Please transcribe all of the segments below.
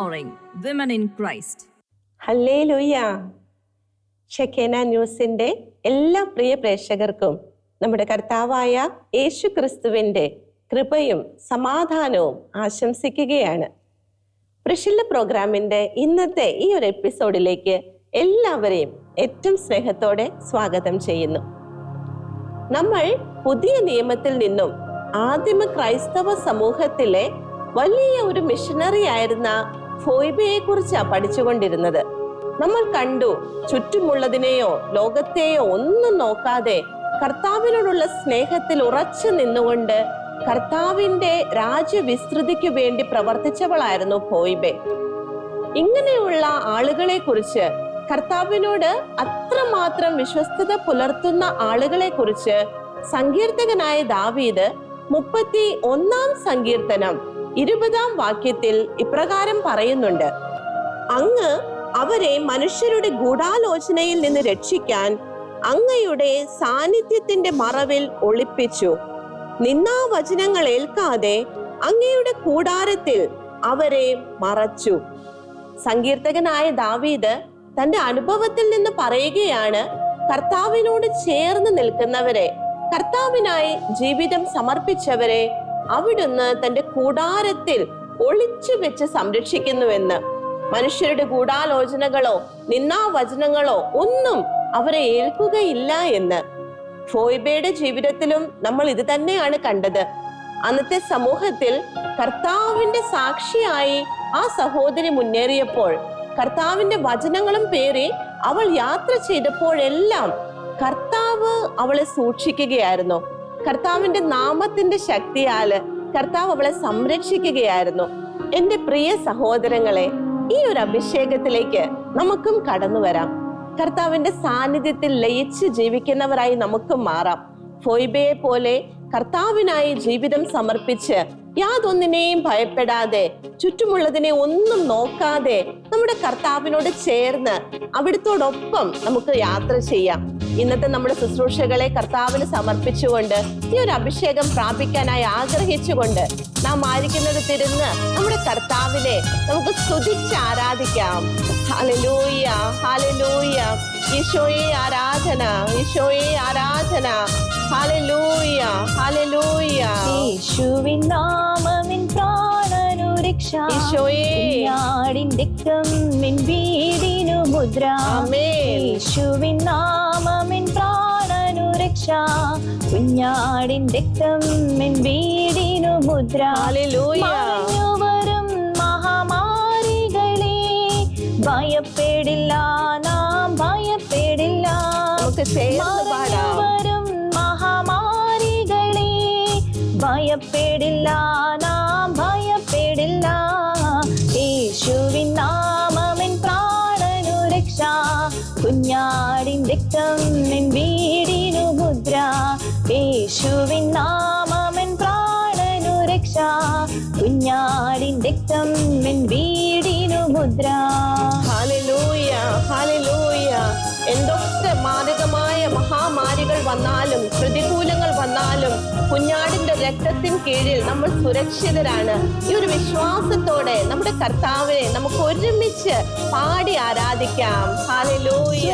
empowering women in Christ. ഹല്ലേ ഷെക്കേന ന്യൂസിന്റെ എല്ലാ പ്രിയ പ്രേക്ഷകർക്കും നമ്മുടെ കർത്താവായ യേശു ക്രിസ്തുവിന്റെ കൃപയും സമാധാനവും ആശംസിക്കുകയാണ്. പ്രഷില്ല പ്രോഗ്രാമിന്റെ ഇന്നത്തെ ഈ ഒരു എപ്പിസോഡിലേക്ക് എല്ലാവരെയും ഏറ്റവും സ്നേഹത്തോടെ സ്വാഗതം ചെയ്യുന്നു. നമ്മൾ പുതിയ നിയമത്തിൽ നിന്നും ആദിമ ക്രൈസ്തവ സമൂഹത്തിലെ വലിയ ഒരു മിഷണറി ആയിരുന്ന ഫോയ്ബയെ കുറിച്ചാ പഠിച്ചുകൊണ്ടിരുന്നത്. നമ്മൾ കണ്ടു ചുറ്റുമുള്ളതിനെയോ ലോകത്തെയോ ഒന്നും നോക്കാതെ കർത്താവിനോടുള്ള സ്നേഹത്തിൽ ഉറച്ചു നിന്നുകൊണ്ട് കർത്താവിന്റെ രാജ്യവിസ്തൃതിക്ക് വേണ്ടി പ്രവർത്തിച്ചവളായിരുന്നു ഫോയിബെ. ഇങ്ങനെയുള്ള ആളുകളെ കുറിച്ച് കർത്താവിനോട് അത്രമാത്രം വിശ്വസ്തത പുലർത്തുന്ന ആളുകളെ കുറിച്ച് സങ്കീർത്തകനായ ദാവീദ് മുപ്പത്തി ഒന്നാം സങ്കീർത്തനം ഇരുപതാം വാക്യത്തിൽ ഇപ്രകാരം പറയുന്നുണ്ട്. അങ്ങ് അവരെ മനുഷ്യരുടെ ഗൂഢാലോചനയിൽ നിന്ന് രക്ഷിക്കാൻ അങ്ങയുടെ സാന്നിധ്യത്തിന്റെ മറവിൽ ഒളിപ്പിച്ചു. നിന്നാവചനങ്ങൾ ഏൽക്കാതെ അങ്ങയുടെ കൂടാരത്തിൽ അവരെ മറച്ചു. സങ്കീർത്തകനായ ദാവീദ് തന്റെ അനുഭവത്തിൽ നിന്ന് പറയുകയാണ് കർത്താവിനോട് ചേർന്ന് നിൽക്കുന്നവരെ കർത്താവിനായി ജീവിതം സമർപ്പിച്ചവരെ അവിടുന്ന് തന്റെ കൂടാരത്തിൽ ഒളിച്ചു വെച്ച് സംരക്ഷിക്കുന്നുവെന്ന്. മനുഷ്യരുടെ ഗൂഢാലോചനകളോ നിന്നാവചനങ്ങളോ ഒന്നും അവരെ ഏൽക്കുകയില്ല എന്ന്. ഫോയ്ബയുടെ ജീവിതത്തിലും നമ്മൾ ഇത് തന്നെയാണ് കണ്ടത്. അന്നത്തെ സമൂഹത്തിൽ കർത്താവിന്റെ സാക്ഷിയായി ആ സഹോദരി മുന്നേറിയപ്പോൾ കർത്താവിന്റെ വചനങ്ങളും പേറി അവൾ യാത്ര ചെയ്തപ്പോഴെല്ലാം കർത്താവ് അവളെ സൂക്ഷിക്കുകയായിരുന്നു. കർത്താവിന്റെ നാമത്തിന്റെ ശക്തിയാൽ കർത്താവ് അവളെ സംരക്ഷിക്കുകയായിരുന്നു. എന്റെ പ്രിയ സഹോദരങ്ങളെ ഈ ഒരു അഭിഷേകത്തിലേക്ക് നമുക്കും കടന്നു വരാം. കർത്താവിന്റെ സാന്നിധ്യത്തിൽ ലയിച്ച് ജീവിക്കുന്നവരായി നമുക്കും മാറാം. ഫോയ്ബയെ പോലെ കർത്താവിനായി ജീവിതം സമർപ്പിച്ച് യാതൊന്നിനെയും ഭയപ്പെടാതെ ചുറ്റുമുള്ളതിനെ ഒന്നും നോക്കാതെ നമ്മുടെ കർത്താവിനോട് ചേർന്ന് അവിടുത്തോടൊപ്പം നമുക്ക് യാത്ര ചെയ്യാം. ഇന്നത്തെ നമ്മുടെ ശുശ്രൂഷകളെ കർത്താവിന് സമർപ്പിച്ചുകൊണ്ട് ഈ ഒരു അഭിഷേകം പ്രാപിക്കാനായി ആഗ്രഹിച്ചുകൊണ്ട് നാം ആയിരിക്കുന്നത് തിരുന്ന് നമ്മുടെ കർത്താവിനെ നമുക്ക് സ്തുതിച്ച് ആരാധിക്കാം. ഹാലലൂയ ഹാലലൂയ ഈശോയെ ആരാധന ഈശോയെ ആരാധന. ഹാലലൂയ ഹല്ലേലൂയ യേശുവിൻ നാമമിൻ പ്രാണനുരക്ഷ. ഈശോയെ. കുഞ്ഞാടിന്റെ കമ്മിൻ വീടിനു മുദ്ര. ആമേൻ. യേശുവിൻ നാമമിൻ പ്രാണനുരക്ഷ. കുഞ്ഞാടിന്റെ കമ്മിൻ വീടിനു മുദ്ര. ഹല്ലേലൂയ വരും മഹാമാരികളെ. ഭയപ്പെടില്ല നാം ഭയപ്പെടില്ല. നമുക്ക് ചേർന്ന് പാടാം. ഭയപ്പെടില്ല നാം ഭയപ്പെടില്ല. യേശുവിൻ നാമമിൻ പ്രാണനു രക്ഷ. കുഞ്ഞാടിൻ രക്തം നിൻ വീടിനു മുദ്ര. യേശുവിൻ നാമമിൻ പ്രാണനു രക്ഷ. കുഞ്ഞാടിൻ രക്തം നിൻ വീടിനു മുദ്ര. Hallelujah hallelujah. എന്തൊക്കെ മാരകമായ മഹാമാരികൾ വന്നാലും പ്രതികൂല കുഞ്ഞാടിന്റെ രക്തത്തിൻ കീഴിൽ നമ്മൾ സുരക്ഷിതരാണ്. ഈ ഒരു വിശ്വാസത്തോടെ നമ്മുടെ കർത്താവിനെ നമുക്ക് ഒരുമിച്ച് പാടി ആരാധിക്കാം. ഹാലലൂയ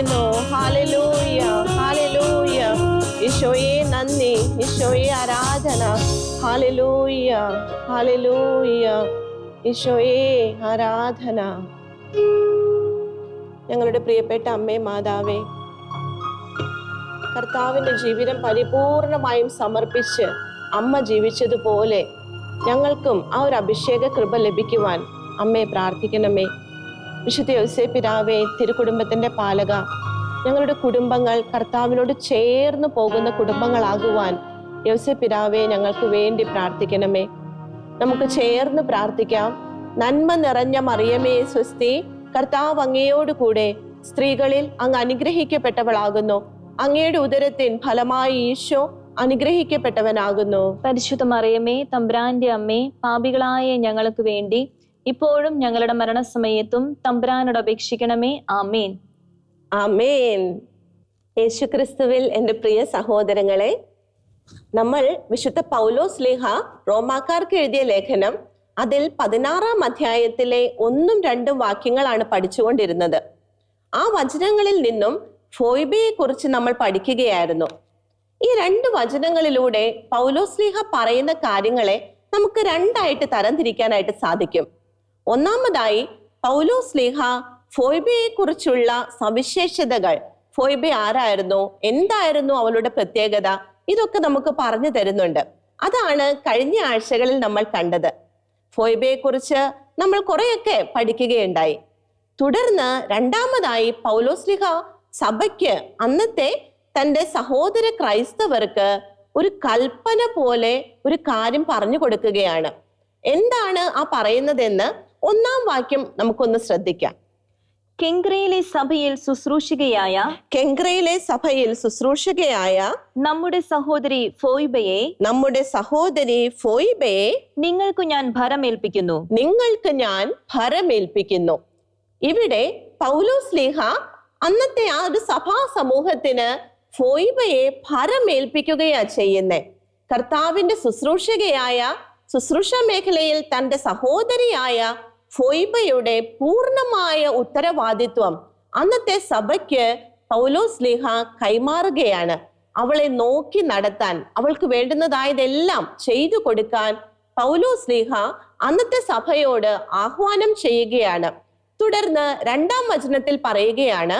ആരാധിക്കുന്നു ഹാലലൂയ ഹാലലൂയ ഈശോയെ നന്ദി ഈശോയെ ആരാധന. ഹാലലൂയ ഹാലലൂയ ഈശോയെ ആരാധന. ഞങ്ങളുടെ പ്രിയപ്പെട്ട അമ്മേ മാതാവേ കർത്താവിന്റെ ജീവിതം പരിപൂർണമായും സമർപ്പിച്ച് അമ്മ ജീവിച്ചതുപോലെ ഞങ്ങൾക്കും ആ ഒരു അഭിഷേക കൃപ ലഭിക്കുവാൻ അമ്മയെ പ്രാർത്ഥിക്കണമേ. വിശുദ്ധ യോസേ പിതാവേ തിരുകുടുംബത്തിന്റെ പാലക ഞങ്ങളുടെ കുടുംബങ്ങൾ കർത്താവിനോട് ചേർന്ന് പോകുന്ന കുടുംബങ്ങളാകുവാൻ യോസേ പിതാവേ ഞങ്ങൾക്ക് വേണ്ടി പ്രാർത്ഥിക്കണമേ. നമുക്ക് ചേർന്ന് പ്രാർത്ഥിക്കാം. നന്മ നിറഞ്ഞ മറിയമേ സ്വസ്തി കർത്താവ് അങ്ങയോട് കൂടെ സ്ത്രീകളിൽ അങ്ങ് അനുഗ്രഹിക്കപ്പെട്ടവളാകുന്നു. അങ്ങയുടെ ഉദരത്തിൻ ഫലമായി ഈശോ അനുഗ്രഹിക്കപ്പെട്ടവനാകുന്നു. പരിശുദ്ധ മറിയമേ തമ്പ്രാന്റെ അമ്മേ പാപികളായ ഞങ്ങൾക്ക് വേണ്ടി ഇപ്പോഴും ഞങ്ങളുടെ മരണസമയത്തും തമ്പുരാനോട് അപേക്ഷിക്കണമേ. ആമേൻ. ആമേൻ. യേശുക്രിസ്തുവിൽ എന്റെ പ്രിയ സഹോദരങ്ങളെ നമ്മൾ വിശുദ്ധ പൗലോസ് ലേഹ റോമാക്കാർക്ക് എഴുതിയ ലേഖനം അതിൽ പതിനാറാം അധ്യായത്തിലെ ഒന്നും രണ്ടും വാക്യങ്ങളാണ് പഠിച്ചുകൊണ്ടിരുന്നത്. ആ വചനങ്ങളിൽ നിന്നും ഫോയ്ബയെ കുറിച്ച് നമ്മൾ പഠിക്കുകയായിരുന്നു. ഈ രണ്ട് വചനങ്ങളിലൂടെ പൗലോസ് ലീഹ പറയുന്ന കാര്യങ്ങളെ നമുക്ക് രണ്ടായിട്ട് തരംതിരിക്കാനായിട്ട് സാധിക്കും. ഒന്നാമതായി പൗലോ ലീഹ ഫോയ്ബയെ കുറിച്ചുള്ള സവിശേഷതകൾ. ഫോയ്ബ ആരായിരുന്നു? എന്തായിരുന്നു അവളുടെ പ്രത്യേകത? ഇതൊക്കെ നമുക്ക് പറഞ്ഞു തരുന്നുണ്ട്. അതാണ് കഴിഞ്ഞ ആഴ്ചകളിൽ നമ്മൾ കണ്ടത്. ഫോയ്ബയെ കുറിച്ച് നമ്മൾ കുറെയൊക്കെ പഠിക്കുകയുണ്ടായി. തുടർന്ന് രണ്ടാമതായി പൗലോസ്ലിഹ സഭയ്ക്ക് അന്നത്തെ തന്റെ സഹോദര ക്രൈസ്തവർക്ക് ഒരു കൽപ്പന പോലെ ഒരു കാര്യം പറഞ്ഞു കൊടുക്കുകയാണ്. എന്താണ് ആ പറയുന്നതെന്ന് ഒന്നാം വാക്യം നമുക്കൊന്ന് ശ്രദ്ധിക്കാം. കെങ്ക്രയിലെ സഭയിൽ ശുശ്രൂഷികയായ കെങ്ക്രയിലെ സഭയിൽ ശുശ്രൂഷകയായ നമ്മുടെ സഹോദരി ഫോയിബയെ നമ്മുടെ സഹോദരി ഫോയിബയെ നിങ്ങൾക്ക് ഞാൻ ഭരമേൽപ്പിക്കുന്നു. നിങ്ങൾക്ക് ഞാൻ ഭരമേൽപ്പിക്കുന്നു. ഇവിടെ പൗലോസ് ലീഹ അന്നത്തെ ആ ഒരു സഭാ സമൂഹത്തിന് ഫോയിബയെ ഭരമേൽപ്പിക്കുകയാ ചെയ്യുന്നേ. കർത്താവിന്റെ ശുശ്രൂഷകയായ ശുശ്രൂഷ മേഖലയിൽ തന്റെ സഹോദരിയായ ഫോയിബയുടെ പൂർണമായ ഉത്തരവാദിത്വം അന്നത്തെ സഭയ്ക്ക് പൗലോസ് ലീഹ കൈമാറുകയാണ്. അവളെ നോക്കി നടത്താൻ അവൾക്ക് വേണ്ടുന്നതായതെല്ലാം ചെയ്തു കൊടുക്കാൻ പൗലോസ് ലീഹ അന്നത്തെ സഭയോട് ആഹ്വാനം ചെയ്യുകയാണ്. തുടർന്ന് രണ്ടാം വചനത്തിൽ പറയുകയാണ്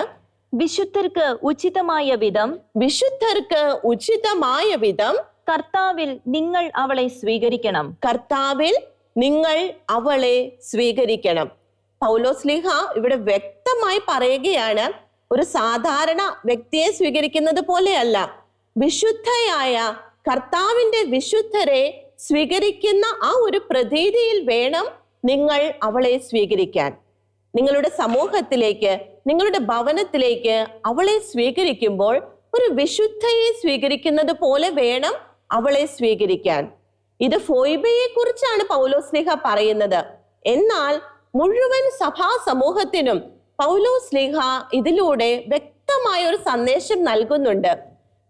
വിശുദ്ധർക്ക് ഉചിതമായ വിധം വിശുദ്ധർക്ക് ഉചിതമായ വിധം കർത്താവിൽ നിങ്ങൾ അവളെ സ്വീകരിക്കണം. കർത്താവിൽ നിങ്ങൾ അവളെ സ്വീകരിക്കണം. പൗലോസ് ലീഹ ഇവിടെ വ്യക്തമായി പറയുകയാണ് ഒരു സാധാരണ വ്യക്തിയെ സ്വീകരിക്കുന്നത് പോലെയല്ല. വിശുദ്ധയായ കർത്താവിന്റെ വിശുദ്ധരെ സ്വീകരിക്കുന്ന ആ ഒരു പ്രതീതിയിൽ വേണം നിങ്ങൾ അവളെ സ്വീകരിക്കാൻ. നിങ്ങളുടെ സമൂഹത്തിലേക്ക് നിങ്ങളുടെ ഭവനത്തിലേക്ക് അവളെ സ്വീകരിക്കുമ്പോൾ ഒരു വിശുദ്ധയെ സ്വീകരിക്കുന്നത് പോലെ വേണം അവളെ സ്വീകരിക്കാൻ. ഇത് ഫോയിബയെ കുറിച്ചാണ് പൗലോസ്ലിഹ പറയുന്നത്. എന്നാൽ മുഴുവൻ സഭാ സമൂഹത്തിനും പൗലോസ്ലിഹ ഇതിലൂടെ വ്യക്തമായ ഒരു സന്ദേശം നൽകുന്നുണ്ട്.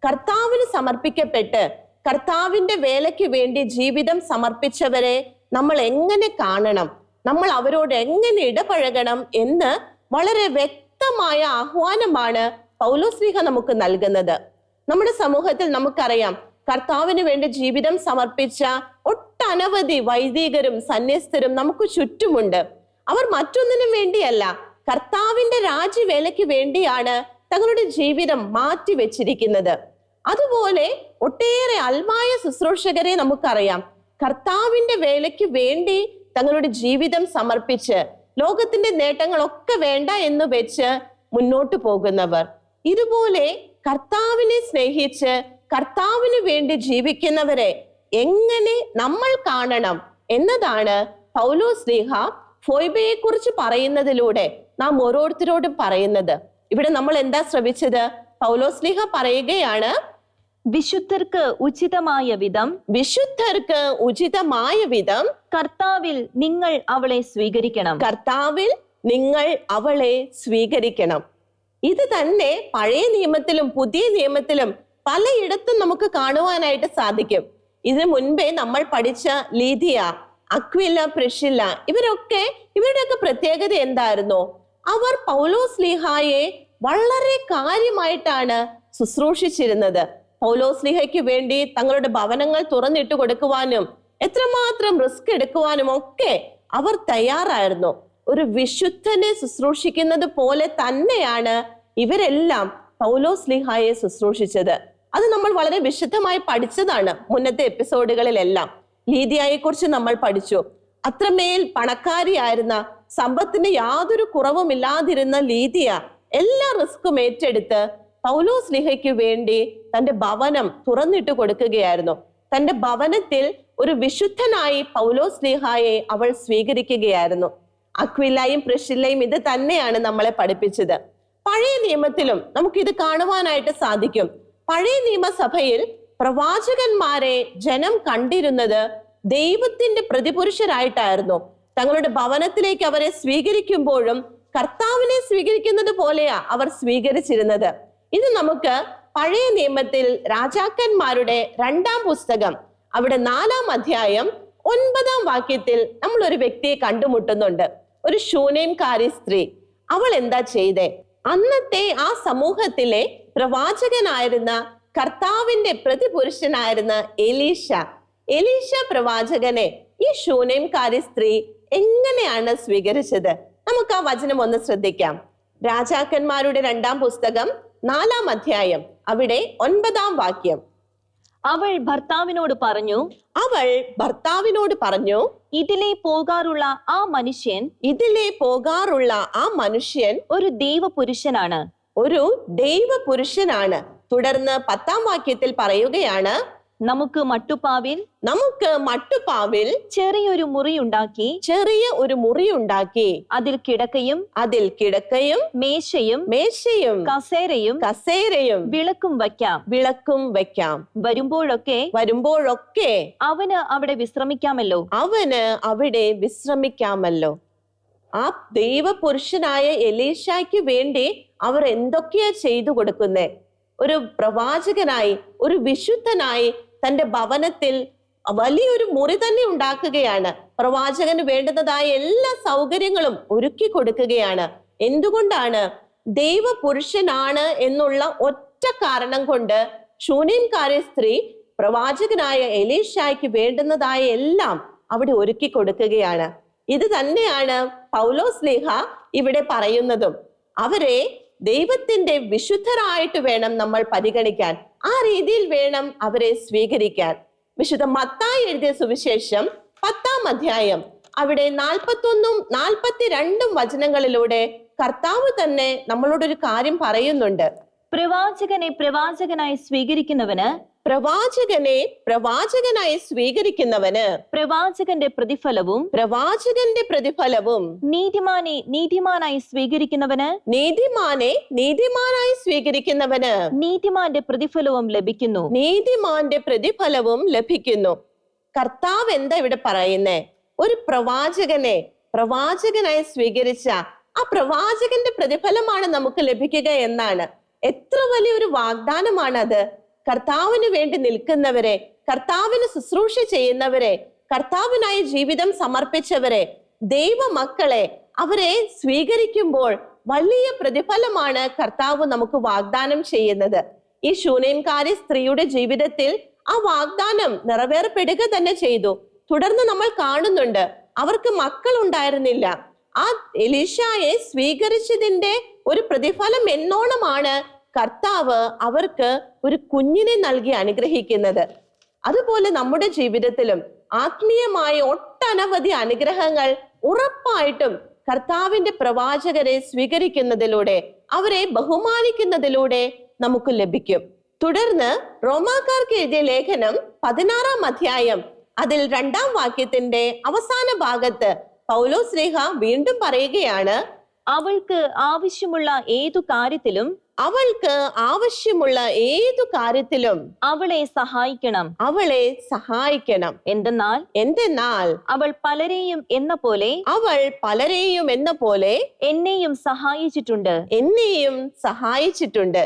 കർത്താവിന് സമർപ്പിക്കപ്പെട്ട് കർത്താവിന്റെ വേലയ്ക്ക് വേണ്ടി ജീവിതം സമർപ്പിച്ചവരെ നമ്മൾ എങ്ങനെ കാണണം? നമ്മൾ അവരോട് എങ്ങനെ ഇടപഴകണം എന്ന് വളരെ വ്യക്തമായ ആഹ്വാനമാണ് പൗലോസ്ലിഹ നമുക്ക് നൽകുന്നത്. നമ്മുടെ സമൂഹത്തിൽ നമുക്കറിയാം കർത്താവിന് വേണ്ടി ജീവിതം സമർപ്പിച്ച ഒട്ടനവധി വൈദികരും സന്യസ്തരും നമുക്ക് ചുറ്റുമുണ്ട്. അവർ മറ്റൊന്നിനും വേണ്ടിയല്ല കർത്താവിന്റെ രാജ്യവേലയ്ക്ക് വേണ്ടിയാണ് തങ്ങളുടെ ജീവിതം മാറ്റി വെച്ചിരിക്കുന്നത് അതുപോലെ ഒട്ടേറെ അൽമായ ശുശ്രൂഷകരെ നമുക്കറിയാം. കർത്താവിന്റെ വേലയ്ക്ക് വേണ്ടി തങ്ങളുടെ ജീവിതം സമർപ്പിച്ച് ലോകത്തിന്റെ നേട്ടങ്ങളൊക്കെ വേണ്ട എന്ന് വെച്ച് മുന്നോട്ട് പോകുന്നവർ. ഇതുപോലെ കർത്താവിനെ സ്നേഹിച്ച് കർത്താവിന് വേണ്ടി ജീവിക്കുന്നവരെ എങ്ങനെ നമ്മൾ കാണണം എന്നതാണ് പൗലോസ് ലീഹ ഫോയ്ബയെ കുറിച്ച് പറയുന്നതിലൂടെ നാം ഓരോരുത്തരോടും പറയുന്നത്. ഇവിടെ നമ്മൾ എന്താ ശ്രമിച്ചത്? പൗലോസ് ലീഹ പറയുകയാണ് വിശുദ്ധർക്ക് ഉചിതമായ വിധം വിശുദ്ധർക്ക് ഉചിതമായ വിധം കർത്താവിൽ നിങ്ങൾ അവളെ സ്വീകരിക്കണം. കർത്താവിൽ നിങ്ങൾ അവളെ സ്വീകരിക്കണം. ഇത് തന്നെ പഴയ നിയമത്തിലും പുതിയ നിയമത്തിലും പലയിടത്തും നമുക്ക് കാണുവാനായിട്ട് സാധിക്കും. ഇതിനു മുൻപേ നമ്മൾ പഠിച്ച ലീതിയ അക്വില പ്രഷില്ല ഇവരൊക്കെ ഇവരുടെയൊക്കെ പ്രത്യേകത എന്തായിരുന്നു? അവർ പൗലോസ് ലീഹായെ വളരെ കാര്യമായിട്ടാണ് ശുശ്രൂഷിച്ചിരുന്നത്. പൗലോസ് ലീഹയ്ക്ക് വേണ്ടി തങ്ങളുടെ ഭവനങ്ങൾ തുറന്നിട്ട് കൊടുക്കുവാനും എത്രമാത്രം റിസ്ക് എടുക്കുവാനും ഒക്കെ അവർ തയ്യാറായിരുന്നു. ഒരു വിശുദ്ധനെ ശുശ്രൂഷിക്കുന്നത് പോലെ തന്നെയാണ് ഇവരെല്ലാം പൗലോസ് ലിഹായെ ശുശ്രൂഷിച്ചത്. അത് നമ്മൾ വളരെ വിശദമായി പഠിച്ചതാണ് മുന്നത്തെ എപ്പിസോഡുകളിലെല്ലാം. ലീതിയായെ കുറിച്ച് നമ്മൾ പഠിച്ചു. അത്രമേൽ പണക്കാരിയായിരുന്ന സമ്പത്തിന് യാതൊരു കുറവുമില്ലാതിരുന്ന ലീതിയ എല്ലാ റിസ്ക്കും ഏറ്റെടുത്ത് പൗലോസ് ലിഹയ്ക്ക് വേണ്ടി തന്റെ ഭവനം തുറന്നിട്ട് കൊടുക്കുകയായിരുന്നു. തന്റെ ഭവനത്തിൽ ഒരു വിശുദ്ധനായി പൗലോസ് ലിഹായെ അവൾ സ്വീകരിക്കുകയായിരുന്നു. അക്വിലയും പ്രഷില്ലയും ഇത് തന്നെയാണ് നമ്മളെ പഠിപ്പിച്ചത്. പഴയ നിയമത്തിലും നമുക്കിത് കാണുവാനായിട്ട് സാധിക്കും. പഴയ നിയമസഭയിൽ പ്രവാചകന്മാരെ ജനം കണ്ടിരുന്നത് ദൈവത്തിന്റെ പ്രതിപുരുഷരായിട്ടായിരുന്നു. തങ്ങളുടെ ഭവനത്തിലേക്ക് അവരെ സ്വീകരിക്കുമ്പോഴും കർത്താവിനെ സ്വീകരിക്കുന്നത് പോലെയാ അവർ സ്വീകരിച്ചിരുന്നത്. ഇത് നമുക്ക് പഴയ നിയമത്തിൽ രാജാക്കന്മാരുടെ രണ്ടാം പുസ്തകം അവിടെ നാലാം അധ്യായം ഒൻപതാം വാക്യത്തിൽ നമ്മൾ ഒരു വ്യക്തിയെ കണ്ടുമുട്ടുന്നുണ്ട്. ഒരു ശൂനേംകാരി സ്ത്രീ. അവൾ എന്താ ചെയ്തേ? അന്നത്തെ ആ സമൂഹത്തിലെ പ്രവാചകനായിരുന്ന കർത്താവിന്റെ പ്രതിപുരുഷനായിരുന്ന എലീഷ. എലീഷ പ്രവാചകനെ ഈ ശൂനേംകാരി സ്ത്രീ എങ്ങനെയാണ് സ്വീകരിച്ചത്? നമുക്ക് ആ വചനം ഒന്ന് ശ്രദ്ധിക്കാം. രാജാക്കന്മാരുടെ രണ്ടാം പുസ്തകം നാലാം അധ്യായം അവിടെ ഒൻപതാം വാക്യം. അവൾ ഭർത്താവിനോട് പറഞ്ഞു അവൾ ഭർത്താവിനോട് പറഞ്ഞു ഇതിലെ പോകാറുള്ള ആ മനുഷ്യൻ ഇതിലെ പോകാറുള്ള ആ മനുഷ്യൻ ഒരു ദൈവപുരുഷനാണ്. ഒരു ദൈവ പുരുഷനാണ് തുടർന്ന് പത്താം വാക്യത്തിൽ പറയുകയാണ് നമുക്ക് മട്ടുപ്പാവിൽ നമുക്ക് മട്ടുപാവിൽ ചെറിയൊരു മുറി ഉണ്ടാക്കി ചെറിയ ഒരു മുറി ഉണ്ടാക്കി. അതിൽ കിടക്കയും അതിൽ കിടക്കയും മേശയും മേശയും കസേരയും കസേരയും വിളക്കും വയ്ക്കാം. വിളക്കും വയ്ക്കാം. വരുമ്പോഴൊക്കെ വരുമ്പോഴൊക്കെ അവന് അവിടെ വിശ്രമിക്കാമല്ലോ. അവന് അവിടെ വിശ്രമിക്കാമല്ലോ. ആ ദൈവപുരുഷനായ എലീഷയ്ക്ക് വേണ്ടി അവർ എന്തൊക്കെയാ ചെയ്തു കൊടുക്കുന്നേ? ഒരു പ്രവാചകനായി ഒരു വിശുദ്ധനായി തന്റെ ഭവനത്തിൽ വലിയൊരു മുറി തന്നെ ഉണ്ടാക്കുകയാണ്. പ്രവാചകന് വേണ്ടുന്നതായ എല്ലാ സൗകര്യങ്ങളും ഒരുക്കി കൊടുക്കുകയാണ്. എന്തുകൊണ്ടാണ്? ദൈവപുരുഷനാണ് എന്നുള്ള ഒറ്റ കാരണം കൊണ്ട് ശൂന്യൻകാരി സ്ത്രീ പ്രവാചകനായ എലീഷായ്ക്ക് വേണ്ടുന്നതായ എല്ലാം അവിടെ ഒരുക്കി കൊടുക്കുകയാണ്. ഇത് തന്നെയാണ് പൗലോസ് സ്നേഹ ഇവിടെ പറയുന്നതും. അവരെ ദൈവത്തിന്റെ വിശുദ്ധരായിട്ട് വേണം നമ്മൾ പരിഗണിക്കാൻ. ആ രീതിയിൽ വേണം അവരെ സ്വീകരിക്കാൻ. വിശുദ്ധ മത്തായി എഴുതിയ സുവിശേഷം പത്താം അധ്യായം. അവിടെ നാൽപ്പത്തൊന്നും നാൽപ്പത്തിരണ്ടും വചനങ്ങളിലൂടെ കർത്താവ് തന്നെ നമ്മളോടൊരു കാര്യം പറയുന്നുണ്ട്. പ്രവാചകനെ പ്രവാചകനായി സ്വീകരിക്കുന്നവന് പ്രവാചകനെ പ്രവാചകനായി സ്വീകരിക്കുന്നവന് പ്രവാചകന്റെ പ്രതിഫലവും പ്രവാചകന്റെ പ്രതിഫലവും നീതിമാനെ നീതിമാനായി സ്വീകരിക്കുന്നവന് നീതിമാനെ നീതിമാനായി സ്വീകരിക്കുന്നവന് നീതിമാന്റെ പ്രതിഫലവും ലഭിക്കുന്നു. നീതിമാന്റെ പ്രതിഫലവും ലഭിക്കുന്നു. കർത്താവ് എന്താ ഇവിടെ പറയുന്നേ? ഒരു പ്രവാചകനെ പ്രവാചകനായി സ്വീകരിച്ച ആ പ്രവാചകന്റെ പ്രതിഫലമാണ് നമുക്ക് ലഭിക്കുക എന്നാണ്. എത്ര വലിയൊരു വാഗ്ദാനമാണ് അത് കർത്താവിന് വേണ്ടി നിൽക്കുന്നവരെ കർത്താവിന് ശുശ്രൂഷ ചെയ്യുന്നവരെ കർത്താവിനായി ജീവിതം സമർപ്പിച്ചവരെ ദൈവമക്കളെ അവരെ സ്വീകരിക്കുമ്പോൾ വലിയ പ്രതിഫലമാണ് കർത്താവ് നമുക്ക് വാഗ്ദാനം ചെയ്യുന്നത്. ഈ ശൂന്യംകാരി സ്ത്രീയുടെ ജീവിതത്തിൽ ആ വാഗ്ദാനം നിറവേറപ്പെടുക തന്നെ ചെയ്തു. തുടർന്ന് നമ്മൾ കാണുന്നുണ്ട് അവർക്ക് മക്കൾ ഉണ്ടായിരുന്നില്ല. ആ എലീഷായെ സ്വീകരിച്ചതിന്റെ ഒരു പ്രതിഫലം എന്നോണമാണ് കർത്താവ് അവർക്ക് ഒരു കുഞ്ഞിനെ നൽകി അനുഗ്രഹിക്കുന്നത്. അതുപോലെ നമ്മുടെ ജീവിതത്തിലും ആത്മീയമായ ഒട്ടനവധി അനുഗ്രഹങ്ങൾ ഉറപ്പായിട്ടും കർത്താവിന്റെ പ്രവാചകരെ സ്വീകരിക്കുന്നതിലൂടെ അവരെ ബഹുമാനിക്കുന്നതിലൂടെ നമുക്ക് ലഭിക്കും. തുടർന്ന് റോമാക്കാർക്ക് എഴുതിയ ലേഖനം പതിനാറാം അധ്യായം അതിൽ രണ്ടാം വാക്യത്തിന്റെ അവസാന ഭാഗത്ത് പൗലോസ് രേഖ വീണ്ടും പറയുകയാണ് അവൾക്ക് ആവശ്യമുള്ള ഏതു കാര്യത്തിലും അവൾക്ക് ആവശ്യമുള്ള ഏതു കാര്യത്തിലും അവളെ സഹായിക്കണം. അവളെ സഹായിക്കണം. എന്തെന്നാൽ എന്തെന്നാൽ അവൾ പലരെയും എന്ന പോലെ അവൾ പലരെയും എന്ന പോലെ എന്നെയും സഹായിച്ചിട്ടുണ്ട്. എന്നെയും സഹായിച്ചിട്ടുണ്ട്.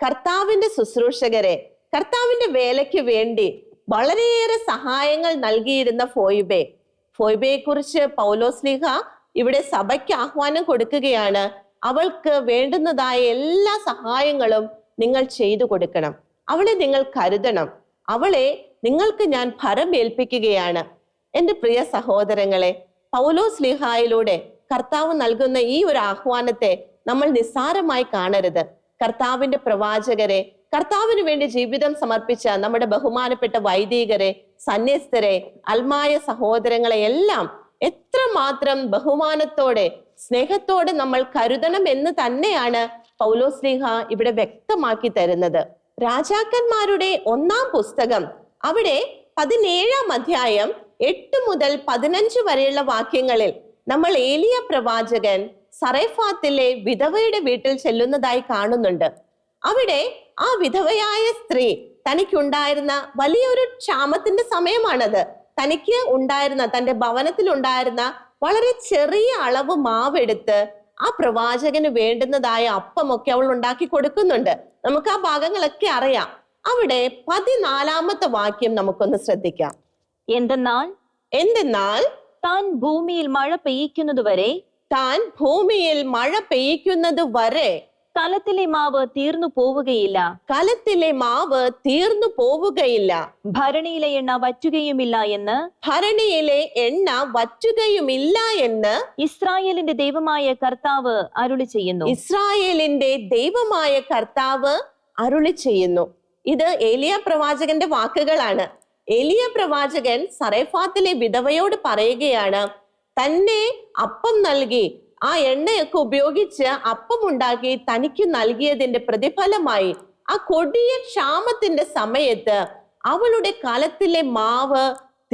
കർത്താവിന്റെ ശുശ്രൂഷകരെ കർത്താവിന്റെ വേലയ്ക്ക് വേണ്ടി വളരെയേറെ സഹായങ്ങൾ നൽകിയിരുന്ന ഫോയിബെ. ഫോയിബയെ കുറിച്ച് പൗലോസ്ലിഹ ഇവിടെ സഭയ്ക്ക് ആഹ്വാനം കൊടുക്കുകയാണ്. അവൾക്ക് വേണ്ടുന്നതായ എല്ലാ സഹായങ്ങളും നിങ്ങൾ ചെയ്തു കൊടുക്കണം. അവളെ നിങ്ങൾ കരുതണം. അവളെ നിങ്ങൾക്ക് ഞാൻ ഭരമേൽപ്പിക്കുകയാണ് എന്റെ പ്രിയ സഹോദരങ്ങളെ പൗലോസ് ലിഹായിലൂടെ കർത്താവ് നൽകുന്ന ഈ ഒരു ആഹ്വാനത്തെ നമ്മൾ നിസ്സാരമായി കാണരുത്. കർത്താവിന്റെ പ്രവാചകരെ കർത്താവിന് വേണ്ടി ജീവിതം സമർപ്പിച്ച നമ്മുടെ ബഹുമാനപ്പെട്ട വൈദികരെ സന്യസ്തരെ അൽമായ സഹോദരങ്ങളെ എല്ലാം എത്രമാത്രം ബഹുമാനത്തോടെ സ്നേഹത്തോടെ നമ്മൾ കരുതണം എന്ന് തന്നെയാണ് പൗലോസ്ലിഹ ഇവിടെ വ്യക്തമാക്കി തരുന്നത്. രാജാക്കന്മാരുടെ ഒന്നാം പുസ്തകം അവിടെ പതിനേഴാം അധ്യായം എട്ട് മുതൽ പതിനഞ്ച് വരെയുള്ള വാക്യങ്ങളിൽ നമ്മൾ ഏലിയ പ്രവാചകൻ സറേഫാത്തിലെ വിധവയുടെ വീട്ടിൽ ചെല്ലുന്നതായി കാണുന്നുണ്ട്. അവിടെ ആ വിധവയായ സ്ത്രീ തനിക്കുണ്ടായിരുന്ന വലിയൊരു ക്ഷാമത്തിന്റെ സമയമാണത്. തനിക്ക് ഉണ്ടായിരുന്ന തന്റെ ഭവനത്തിൽ ഉണ്ടായിരുന്ന വളരെ ചെറിയ അളവ് മാവെടുത്ത് ആ പ്രവാചകന് വേണ്ടുന്നതായ അപ്പമൊക്കെ അവൾ ഉണ്ടാക്കി കൊടുക്കുന്നുണ്ട്. നമുക്ക് ആ ഭാഗങ്ങളൊക്കെ അറിയാം. അവിടെ പതിനാലാമത്തെ വാക്യം നമുക്കൊന്ന് ശ്രദ്ധിക്കാം. എന്തെന്നാൽ? എന്തെന്നാൽ? താൻ ഭൂമിയിൽ മഴ പെയ്യിക്കുന്നതുവരെ താൻ ഭൂമിയിൽ മഴ പെയ്യിക്കുന്നത് വരെ കലത്തിലെ മാവ് തീർന്നു പോവുകയില്ല. കലത്തിലെ മാവ് തീർന്നു പോവുകയില്ല. ഭരണിയിലെ എണ്ണ വറ്റുകയുമില്ല എന്ന്. ഭരണിയിലെ എണ്ണ വറ്റുകയുമില്ല എന്ന്. ഇസ്രായേലിന്റെ ദൈവമായ കർത്താവ് അരുളി ചെയ്യുന്നു. ഇസ്രായേലിന്റെ ദൈവമായ കർത്താവ് അരുളി ചെയ്യുന്നു. ഇത് ഏലിയ പ്രവാചകന്റെ വാക്കുകളാണ്. ഏലിയ പ്രവാചകൻ സറേഫാത്തിലെ വിധവയോട് പറയുകയാണ് തന്നെ അപ്പം നൽകി ആ എണ്ണയൊക്കെ ഉപയോഗിച്ച് അപ്പം ഉണ്ടാക്കി തനിക്ക് നൽകിയതിന്റെ പ്രതിഫലമായി ആ കൊടിയ ക്ഷാമത്തിന്റെ സമയത്ത് അവളുടെ കലത്തിലെ മാവ്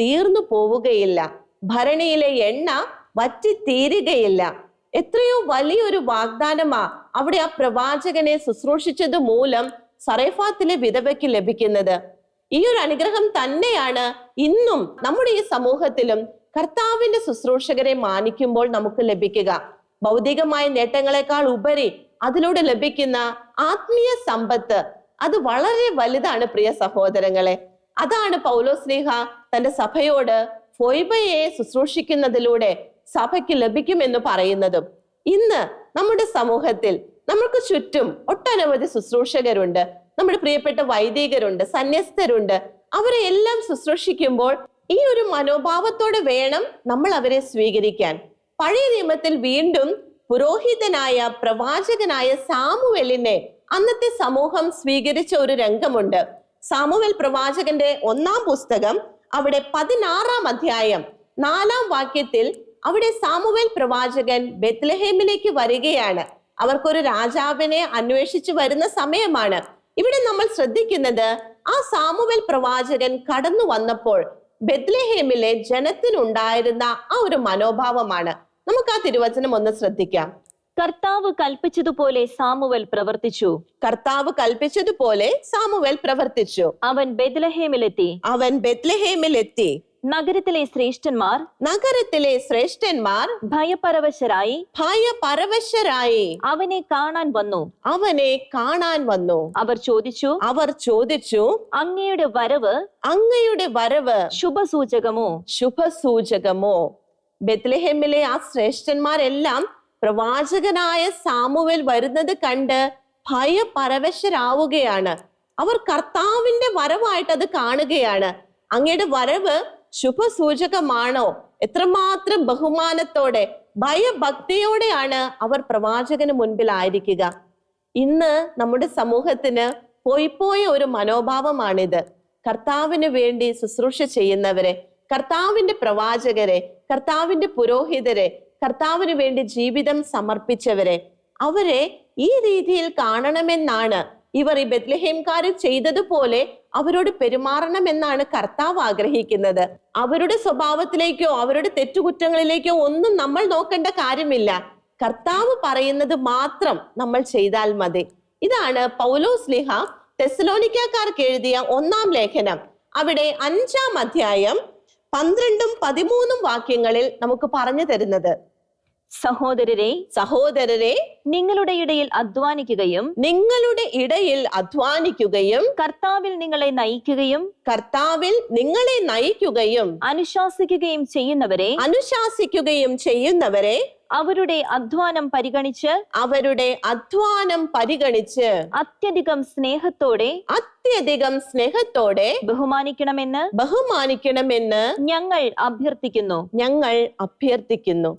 തീർന്നു പോവുകയില്ല. ഭരണിയിലെ എണ്ണ വറ്റി തീരുകയില്ല. എത്രയോ വലിയൊരു വാഗ്ദാനമാ അവിടെ ആ പ്രവാചകനെ ശുശ്രൂഷിച്ചത് മൂലം സറേഫാത്തിലെ വിധവയ്ക്ക് ലഭിക്കുന്നത്. ഈ ഒരു അനുഗ്രഹം തന്നെയാണ് ഇന്നും നമ്മുടെ ഈ സമൂഹത്തിലും കർത്താവിന്റെ ശുശ്രൂഷകരെ മാനിക്കുമ്പോൾ നമുക്ക് ലഭിക്കുക. ഭൗതികമായ നേട്ടങ്ങളെക്കാൾ ഉപരി അതിലൂടെ ലഭിക്കുന്ന ആത്മീയ സമ്പത്ത്. അത് വളരെ വലുതാണ് പ്രിയ സഹോദരങ്ങളെ. അതാണ് പൗലോ സ്നേഹ തന്റെ സഭയോട് ഫോയ്ബയെ ശുശ്രൂഷിക്കുന്നതിലൂടെ സഭയ്ക്ക് ലഭിക്കുമെന്ന് പറയുന്നതും. ഇന്ന് നമ്മുടെ സമൂഹത്തിൽ നമുക്ക് ചുറ്റും ഒട്ടനവധി ശുശ്രൂഷകരുണ്ട്. നമ്മുടെ പ്രിയപ്പെട്ട വൈദികരുണ്ട് സന്യസ്തരുണ്ട്. അവരെ എല്ലാം ശുശ്രൂഷിക്കുമ്പോൾ ഈ ഒരു മനോഭാവത്തോടെ വേണം നമ്മൾ അവരെ സ്വീകരിക്കാൻ. പഴയ നിയമത്തിൽ വീണ്ടും പുരോഹിതനായ പ്രവാചകനായ സാമുവലിനെ അന്നത്തെ സമൂഹം സ്വീകരിച്ച ഒരു രംഗമുണ്ട്. സാമുവൽ പ്രവാചകന്റെ ഒന്നാം പുസ്തകം അവിടെ പതിനാറാം അധ്യായം നാലാം വാക്യത്തിൽ അവിടെ സാമുവേൽ പ്രവാചകൻ ബെത്ലഹേമിലേക്ക് വരികയാണ്. അവർക്കൊരു രാജാവിനെ അന്വേഷിച്ചു വരുന്ന സമയമാണ്. ഇവിടെ നമ്മൾ ശ്രദ്ധിക്കുന്നത് ആ സാമുവൽ പ്രവാചകൻ കടന്നു വന്നപ്പോൾ ബെത്ലഹേമിലെ ജനത്തിനുണ്ടായിരുന്ന ആ ഒരു മനോഭാവമാണ്. നമുക്ക് ആ തിരുവചനം ഒന്ന് ശ്രദ്ധിക്കാം. കർത്താവ് കൽപ്പിച്ചതുപോലെ സാമുവൽ പ്രവർത്തിച്ചു. കർത്താവ് കൽപ്പിച്ചതുപോലെ സാമുവൽ പ്രവർത്തിച്ചു. അവൻ ബെത്ലഹേമിലെത്തി അവൻ ബെത്ലഹേമിലെത്തി നഗരത്തിലെ ശ്രേഷ്ഠന്മാർ നഗരത്തിലെ ശ്രേഷ്ഠന്മാർ ഭയപരവശരായി ഭയപരവശരായി. അവനെ കാണാൻ വന്നു. അവനെ കാണാൻ വന്നു. അവർ ചോദിച്ചു അവർ ചോദിച്ചു അങ്ങയുടെ വരവ് അങ്ങയുടെ വരവ് ശുഭസൂചകമോ? ശുഭസൂചകമോ? ബെത്ലഹേമിലെ ആ ശ്രേഷ്ഠന്മാരെല്ലാം പ്രവാചകനായ സാമുവേൽ വരുന്നത് കണ്ട് ഭയപരവശരാവുകയാണ്. അവർ കർത്താവിന്റെ വരവായിട്ട് അത് കാണുകയാണ്. അങ്ങയുടെ വരവ് ശുഭസൂചകമാണോ? എത്രമാത്രം ബഹുമാനത്തോടെ ഭയഭക്തിയോടെയാണ് അവർ പ്രവാചകന് മുൻപിലായിരിക്കുക ഇന്ന് നമ്മുടെ സമൂഹത്തിന് പോയിപ്പോയ ഒരു മനോഭാവമാണിത്. കർത്താവിന് വേണ്ടി ശുശ്രൂഷ ചെയ്യുന്നവരെ കർത്താവിന്റെ പ്രവാചകരെ കർത്താവിന്റെ പുരോഹിതരെ കർത്താവിന് വേണ്ടി ജീവിതം സമർപ്പിച്ചവരെ അവരെ ഈ രീതിയിൽ കാണണമെന്നാണ് ഇവർ ഈ ബത്ലഹേംകാർ ചെയ്തതുപോലെ അവരോട് പെരുമാറണമെന്നാണ് കർത്താവ് ആഗ്രഹിക്കുന്നത്. അവരുടെ സ്വഭാവത്തിലേക്കോ അവരുടെ തെറ്റുകുറ്റങ്ങളിലേക്കോ ഒന്നും നമ്മൾ നോക്കേണ്ട കാര്യമില്ല. കർത്താവ് പറയുന്നത് മാത്രം നമ്മൾ ചെയ്താൽ മതി. ഇതാണ് പൗലോസ് ലിഹ തെസലോനിക്കാർക്ക് എഴുതിയ ഒന്നാം ലേഖനം. അവിടെ അഞ്ചാം അധ്യായം പന്ത്രണ്ടും പതിമൂന്നും വാക്യങ്ങളിൽ നമുക്ക് പറഞ്ഞു തരുന്നത്. സഹോദരരെ സഹോദരരെ നിങ്ങളുടെ ഇടയിൽ അധ്വാനിക്കുകയും നിങ്ങളുടെ ഇടയിൽ അധ്വാനിക്കുകയും കർത്താവിൽ നിങ്ങളെ നയിക്കുകയും കർത്താവിൽ നിങ്ങളെ നയിക്കുകയും അനുശാസിക്കുകയും ചെയ്യുന്നവരെ അനുശാസിക്കുകയും ചെയ്യുന്നവരെ അവരുടെ അധ്വാനം പരിഗണിച്ച് അവരുടെ അധ്വാനം പരിഗണിച്ച് അത്യധികം സ്നേഹത്തോടെ അത്യധികം സ്നേഹത്തോടെ ബഹുമാനിക്കണമെന്ന് ബഹുമാനിക്കണമെന്ന് ഞങ്ങൾ അഭ്യർത്ഥിക്കുന്നു. ഞങ്ങൾ അഭ്യർത്ഥിക്കുന്നു.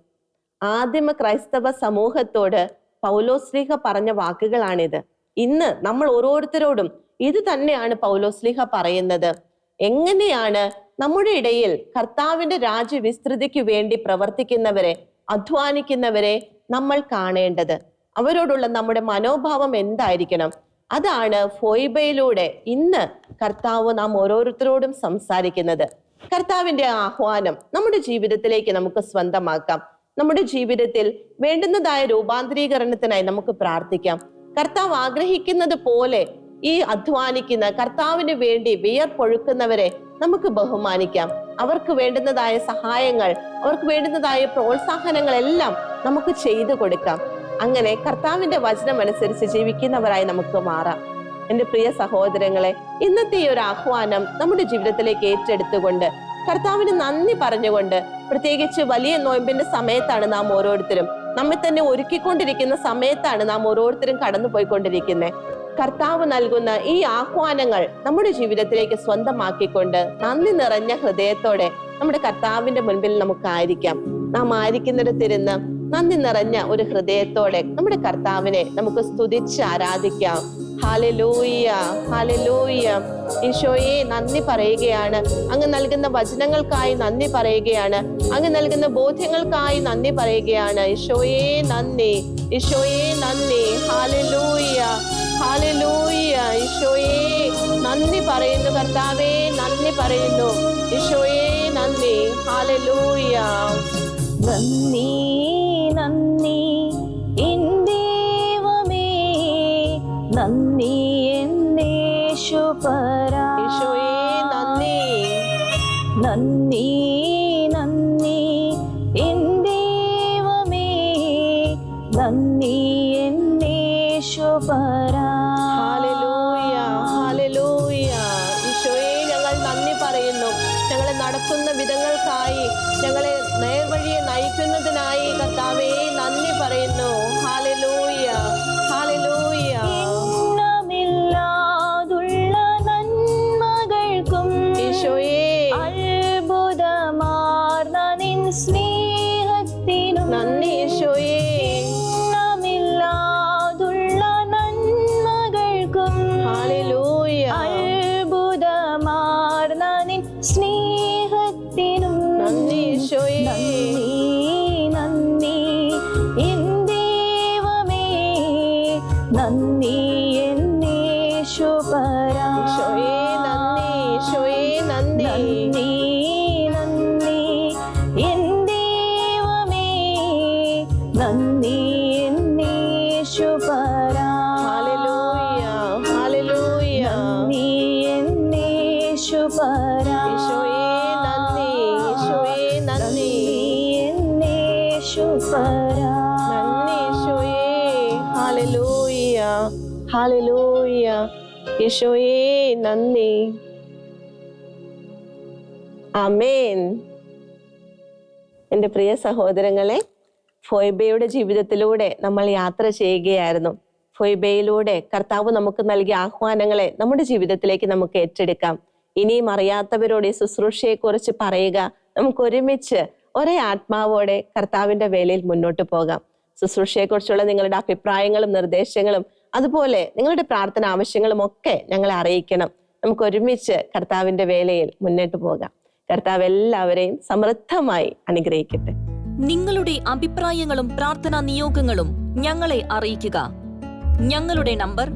ആദിമ ക്രൈസ്തവ സമൂഹത്തോട് പൗലോസ്ലിഹ പറഞ്ഞ വാക്കുകളാണിത്. ഇന്ന് നമ്മൾ ഓരോരുത്തരോടും ഇത് തന്നെയാണ് പൗലോസ്ലിഹ പറയുന്നത്. എങ്ങനെയാണ് നമ്മുടെ ഇടയിൽ കർത്താവിന്റെ രാജ്യവിസ്തൃതിക്ക് വേണ്ടി പ്രവർത്തിക്കുന്നവരെ അധ്വാനിക്കുന്നവരെ നമ്മൾ കാണേണ്ടത്? അവരോടുള്ള നമ്മുടെ മനോഭാവം എന്തായിരിക്കണം? അതാണ് ഫോയിബയിലൂടെ ഇന്ന് കർത്താവ് നാം ഓരോരുത്തരോടും സംസാരിക്കുന്നത്. കർത്താവിന്റെ ആഹ്വാനം നമ്മുടെ ജീവിതത്തിലേക്ക് നമുക്ക് സ്വന്തമാക്കാം. നമ്മുടെ ജീവിതത്തിൽ വേണ്ടുന്നതായ രൂപാന്തരീകരണത്തിനായി നമുക്ക് പ്രാർത്ഥിക്കാം. കർത്താവ് ആഗ്രഹിക്കുന്നത് പോലെ ഈ അധ്വാനിക്കുന്ന കർത്താവിന് വേണ്ടി വിയർപ്പൊഴുക്കുന്നവരെ നമുക്ക് ബഹുമാനിക്കാം. അവർക്ക് വേണ്ടുന്നതായ സഹായങ്ങൾ അവർക്ക് വേണ്ടുന്നതായ പ്രോത്സാഹനങ്ങളെല്ലാം നമുക്ക് ചെയ്തു കൊടുക്കാം. അങ്ങനെ കർത്താവിന്റെ വചനം അനുസരിച്ച് ജീവിക്കുന്നവരായി നമുക്ക് മാറാം. എന്റെ പ്രിയ സഹോദരങ്ങളെ ഇന്നത്തെ ഈ ഒരു ആഹ്വാനം നമ്മുടെ ജീവിതത്തിലേക്ക് ഏറ്റെടുത്തുകൊണ്ട് കർത്താവിന് നന്ദി പറഞ്ഞുകൊണ്ട് പ്രത്യേകിച്ച് വലിയ നോയമ്പിന്റെ സമയത്താണ് നാം ഓരോരുത്തരും. നമ്മെ തന്നെ ഒരുക്കിക്കൊണ്ടിരിക്കുന്ന സമയത്താണ് നാം ഓരോരുത്തരും കടന്നു പോയിക്കൊണ്ടിരിക്കുന്നത് കർത്താവ് നൽകുന്ന ഈ ആഹ്വാനങ്ങൾ നമ്മുടെ ജീവിതത്തിലേക്ക് സ്വന്തമാക്കിക്കൊണ്ട് നന്ദി നിറഞ്ഞ ഹൃദയത്തോടെ നമ്മുടെ കർത്താവിന്റെ മുൻപിൽ നമുക്കായിരിക്കാം. നാം ആയിരിക്കുന്നിടത്തിരുന്ന് നന്ദി നിറഞ്ഞ ഒരു ഹൃദയത്തോടെ നമ്മുടെ കർത്താവിനെ നമുക്ക് സ്തുതിച്ച് ആരാധിക്കാം. Hallelujah hallelujah. ഈശോയെ നന്ദി പറയുകയാണ്. അങ്ങ് നൽകുന്ന വചനങ്ങൾക്കായി നന്ദി പറയുകയാണ്. അങ്ങ് നൽകുന്ന ബോധ്യങ്ങൾക്കായി നന്ദി പറയുകയാണ്. ഈശോയെ നന്ദി. ഈശോയെ നന്ദി. Hallelujah hallelujah. ഈശോയെ നന്ദി പറയുന്നു കർത്താവേ നന്ദി പറയുന്നു. ഈശോയെ നന്ദി. ഹാലലൂയ. നന്ദി. നന്ദി ഹാലലൂയ നന്ദി. അമേൻ എന്റെ പ്രിയ സഹോദരങ്ങളെ ഫൊയ്ബയുടെ ജീവിതത്തിലൂടെ നമ്മൾ യാത്ര ചെയ്യുകയായിരുന്നു. ഫൊയ്ബയിലൂടെ കർത്താവ് നമുക്ക് നൽകിയ ആഹ്വാനങ്ങളെ നമ്മുടെ ജീവിതത്തിലേക്ക് നമുക്ക് ഏറ്റെടുക്കാം. ഇനിയും അറിയാത്തവരോട് ഈ ശുശ്രൂഷയെക്കുറിച്ച് പറയുക. നമുക്ക് ഒരുമിച്ച് ഒരേ ആത്മാവോടെ കർത്താവിന്റെ വേലയിൽ മുന്നോട്ട് പോകാം. ശുശ്രൂഷയെക്കുറിച്ചുള്ള നിങ്ങളുടെ അഭിപ്രായങ്ങളും നിർദ്ദേശങ്ങളും അതുപോലെ നിങ്ങളുടെ പ്രാർത്ഥന ആവശ്യങ്ങളും ഒക്കെ ഞങ്ങളെ അറിയിക്കണം. നമുക്ക് ഒരുമിച്ച് കർത്താവിന്റെ വേലയിൽ മുന്നോട്ട് പോകാം. കർത്താവ് എല്ലാവരെയും സമൃദ്ധമായി അനുഗ്രഹിക്കട്ടെ. നിങ്ങളുടെ അഭിപ്രായങ്ങളും പ്രാർത്ഥനാ നിയോഗങ്ങളും ഞങ്ങളെ അറിയിക്കുക. ഞങ്ങളുടെ നമ്പർ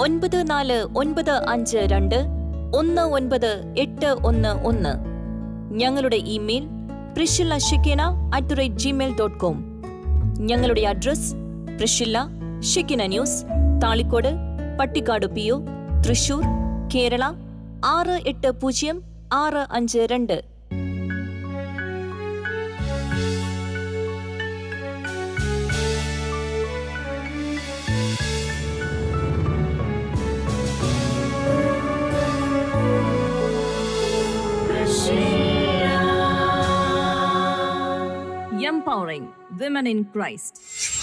ഒൻപത് നാല് ഒൻപത് അഞ്ച് രണ്ട് ഒന്ന് ഒൻപത് എട്ട് ഒന്ന് ഒന്ന്. ഞങ്ങളുടെ email Priscilla ഷിക്കേന at rate gmail dot com ഞങ്ങളുടെ address Priscilla ഷിക്കിന news Thalikkode Pattikkad P O Thrissur Kerala ആറ് എട്ട് പൂജ്യം ആറ് അഞ്ച് രണ്ട്. empowering women in Christ.